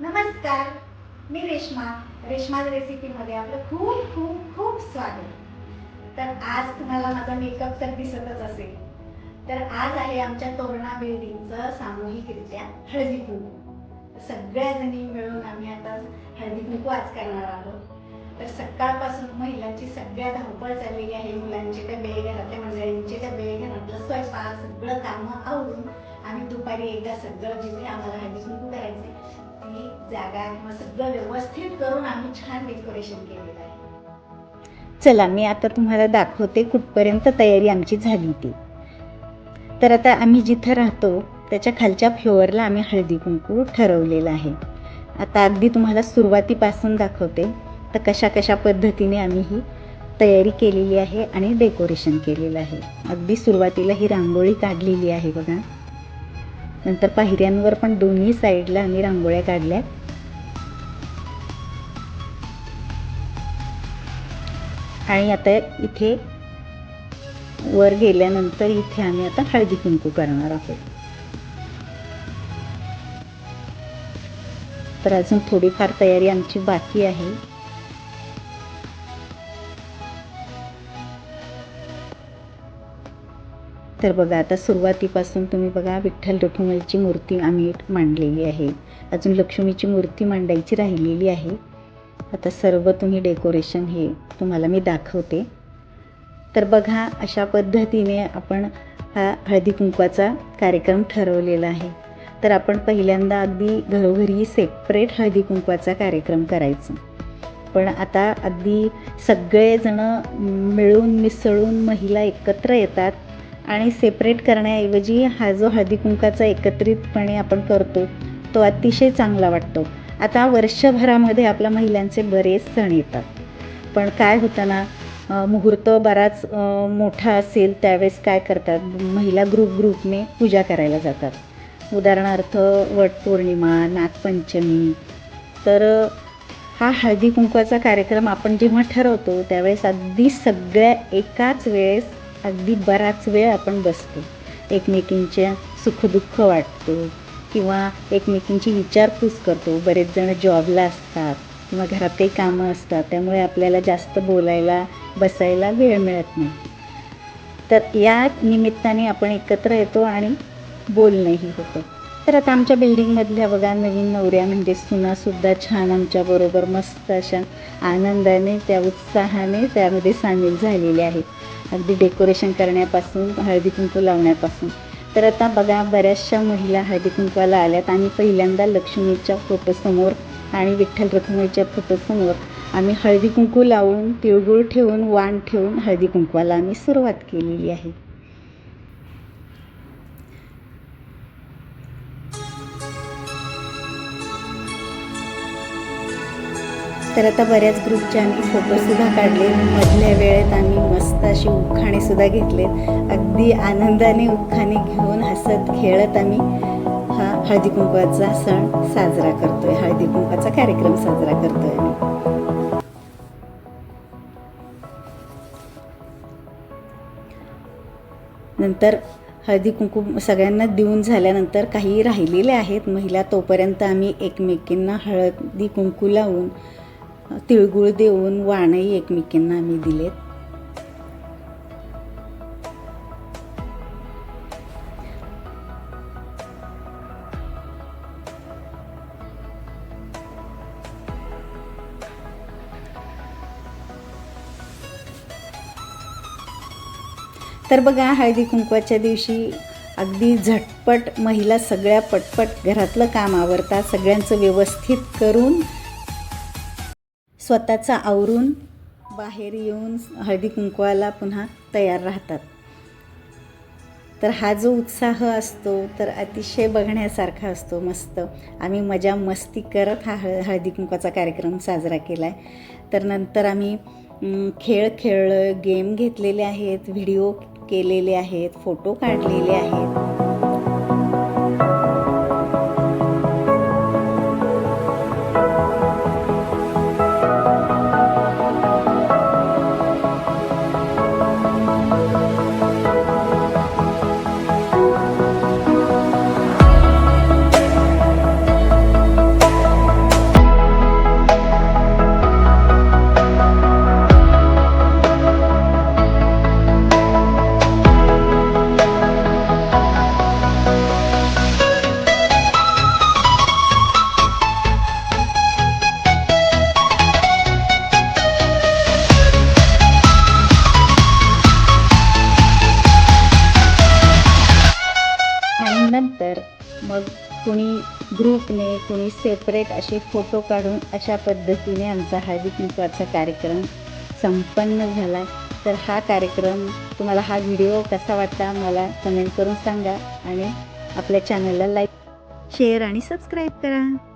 नमस्कार मी रेश्मा. रेश्मा रेसिपीमध्ये आपलं खूप खूप खूप स्वागत. तर आज तुम्हाला माझा मेकअप तर दिसतच असेल. तर आज आहे आमच्या तोरणा बिल्डिंगचं सामूहिकरित्या हळदी कुंकू. सगळ्या जणी मिळून आम्ही आता हळदी कुंकू आज करणार आहोत. तर सकाळपासून महिलांची सगळ्या धावपळ चाललेली आहे. मुलांचे डबे घरातल्या मंडळींचे डबे घरातलं स्वयंपाक सगळं कामं आवरून आम्ही दुपारी एकदा सगळं जिथे आम्हाला हळदी कुंकू करायचे ती जागा सगळं व्यवस्थित करून आम्ही छान डेकोरेशन केलेलं आहे. चला मी आता तुम्हाला दाखवते कुठपर्यंत तयारी आमची झाली ती. तर आता आम्ही जिथं राहतो त्याच्या खालच्या फ्लोअरला आम्ही हळदी कुंकू ठरवलेलं आहे. आता अगदी तुम्हाला सुरुवातीपासून दाखवते तर कशा कशा पद्धतीने आम्ही ही तयारी केलेली आहे आणि डेकोरेशन केलेलं आहे. अगदी सुरुवातीला ही रांगोळी काढलेली आहे बघा. नंतर पायऱ्यांवर पण दोन्ही साईडला आम्ही रांगोळ्या काढल्या. आणि आता इथे वर गेल्यानंतर इथे आम्ही आता हळदी कुंकू करणार आहोत. तर अजून थोडीफार तयारी आमची बाकी आहे. तर बघा आता सुरुवातीपासून तुम्ही बघा विठ्ठल रखुमाईची मूर्ती आम्ही मांडलेली आहे. अजून लक्ष्मीची मूर्ती मांडायची राहिलेली आहे. आता सर्व तुम्ही डेकोरेशन हे तुम्हाला मी दाखवते. तर बघा अशा पद्धतीने आपण हा हळदी कुंकवाचा कार्यक्रम ठरवलेला आहे. तर आपण पहिल्यांदा अगदी घरोघरी सेपरेट हळदी कुंकवाचा कार्यक्रम करायचा. पण आता अगदी सगळेजणं मिळून मिसळून महिला एकत्र येतात. आणि सेपरेट करण्याऐवजी हा जो हळदीकुंकाचा एकत्रितपणे आपण करतो तो अतिशय चांगला वाटतो. आता वर्षभरामध्ये आपल्या महिलांचे बरेच सण येतात. पण काय होतं ना मुहूर्त बराच मोठा असेल त्यावेळेस काय करतात? महिला ग्रुप ग्रुपने पूजा करायला जातात. उदाहरणार्थ वटपौर्णिमा नागपंचमी. तर हा हळदी कुंकवाचा कार्यक्रम आपण जेव्हा ठरवतो त्यावेळेस अगदी सगळ्या एकाच वेळेस अगदी बराच वेळ आपण बसतो. एकमेकींच्या सुखदुःख वाटतो किंवा एकमेकींची विचारपूस करतो. बरेच जण जॉबला असतात किंवा घरातही कामं असतात त्यामुळे आपल्याला जास्त बोलायला बसायला वेळ मिळत नाही. तर या निमित्ताने आपण एकत्र येतो आणि बोलणंही होतं. तर आता आमच्या बिल्डिंगमधल्या बघा नवीन नवऱ्या म्हणजे सुनासुद्धा छान आमच्याबरोबर मस्त अशा आनंदाने त्या उत्साहाने त्यामध्ये सामील झालेल्या आहेत. अगदी डेकोरेशन करण्यापासून हळदी कुंकू लावण्यापासून. तर आता बघा बऱ्याचशा महिला हळदी कुंकवाला आल्यात आणि पहिल्यांदा लक्ष्मीच्या फोटोसमोर आणि विठ्ठल रखुमाईच्या फोटोसमोर आम्ही हळदी कुंकू लावून तिळगुळ ठेवून वाण ठेवून हळदी कुंकवाला आम्ही सुरुवात केलेली आहे. तर आता बऱ्याच ग्रुपचे आम्ही फोटोसुद्धा काढले. मधल्या वेळेत आम्ही मस्त अशी उखाणेसुद्धा घेतले. अगदी आनंदाने उखाणे घेऊन हसत खेळत आम्ही हा हळदी कुंकवाचा सण साजरा करतोय. हळदी कुंकवाचा कार्यक्रम साजरा करतोय आम्ही. नंतर हळदी कुंकू सगळ्यांना देऊन झाल्यानंतर काही राहिलेले आहेत. महिला तोपर्यंत आम्ही एकमेकींना हळदी कुंकू लावून तिळगुळ देऊन वाणही एकमेकींना आम्ही दिलेत. तर बघा हळदी कुंकवाच्या दिवशी अगदी झटपट महिला सगळ्या पटपट घरातलं काम आवरतात सगळ्यांचं व्यवस्थित करून स्वतःचा आवरून बाहेर येऊन हळदी कुंकवाला पुन्हा तयार राहतात. तर हा जो उत्साह असतो तर अतिशय बघण्यासारखा असतो मस्त. आम्ही मजा मस्ती करत हा हळ हळदी कुंकवाचा कार्यक्रम साजरा केला आहे तर नंतर आम्ही खेळ खेळलं गेम घेतलेले आहेत व्हिडिओ केलेले आहेत फोटो काढलेले आहेत. मग कुणी ग्रुपने कुणी सेपरेट असे फोटो काढून अशा पद्धतीने आमचा हळदी कुंकवाचा कार्यक्रम संपन्न झाला तर हा कार्यक्रम तुम्हाला हा व्हिडिओ कसा वाटला मला कमेंट करून सांगा आणि आपल्या चॅनलला लाईक शेअर आणि सबस्क्राईब करा.